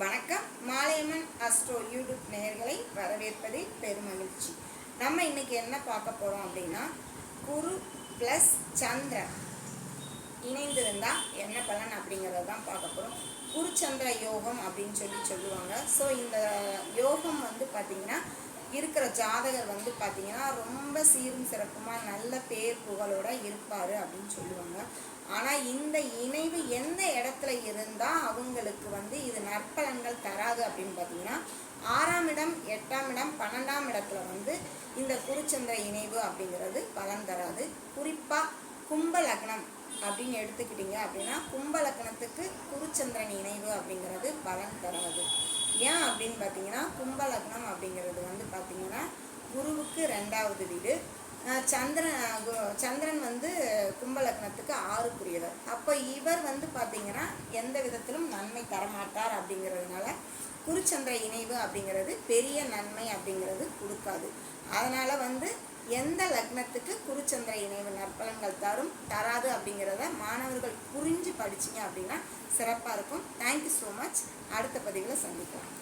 வணக்கம். Malaiyamman astro YouTube நேயர்களை வரவேற்பதில் பெருமகிழ்ச்சி. நம்ம இன்னைக்கு என்ன பார்க்க போகிறோம் அப்படின்னா குரு ப்ளஸ் சந்திரன் இணைந்திருந்தா என்ன பலன் அப்படிங்கிறத தான் பார்க்க போகிறோம் குருச்சந்திர யோகம் அப்படின்னு சொல்லி சொல்லுவாங்க. ஸோ இந்த யோகம் வந்து பார்த்திங்கன்னா இருக்கிற ஜாதகர் வந்து பார்த்திங்கன்னா ரொம்ப சீரும் சிறப்புமாக நல்ல பேர் புகழோட இருப்பார் அப்படின்னு சொல்லுவாங்க. ஆனால் இந்த இணைவு எந்த இடத்துல இருந்தால் அவங்களுக்கு வந்து இது நற்பலன்கள் தராது அப்படின்னு பார்த்தீங்கன்னா ஆறாம் இடம் எட்டாம் இடம் பன்னெண்டாம் இடத்துல வந்து இந்த குருச்சந்திர இணைவு அப்படிங்கிறது பலன் தராது. குறிப்பாக கும்ப லக்னம் அப்படின்னு எடுத்துக்கிட்டீங்க அப்படின்னா கும்ப லக்னத்துக்கு குருச்சந்திரன் இணைவு அப்படிங்கிறது பலன் தராது. ஏன் அப்படின்னு பார்த்தீங்கன்னா கும்ப லக்னம் அப்படிங்கிறது வந்து பார்த்தீங்கன்னா குருவுக்கு ரெண்டாவது வீடு. சந்திரன் சந்திரன் ஸ்தானத்துக்கு ஆறுக்குரியவர் அப்போ இவர் வந்து பார்த்தீங்கன்னா எந்த விதத்திலும் நன்மை தரமாட்டார் அப்படிங்கிறதுனால குருச்சந்திர இணைவு அப்படிங்கிறது பெரிய நன்மை அப்படிங்கிறது கொடுக்காது. அதனால் வந்து எந்த லக்னத்துக்கு குருச்சந்திர இணைவு நற்பலன்கள் தரும் தராது அப்படிங்கிறத மாணவர்கள் புரிஞ்சு படிச்சீங்க அப்படின்னா சிறப்பாக இருக்கும். தேங்க்யூ ஸோ மச் அடுத்த பதிவில் சந்திக்கலாம்.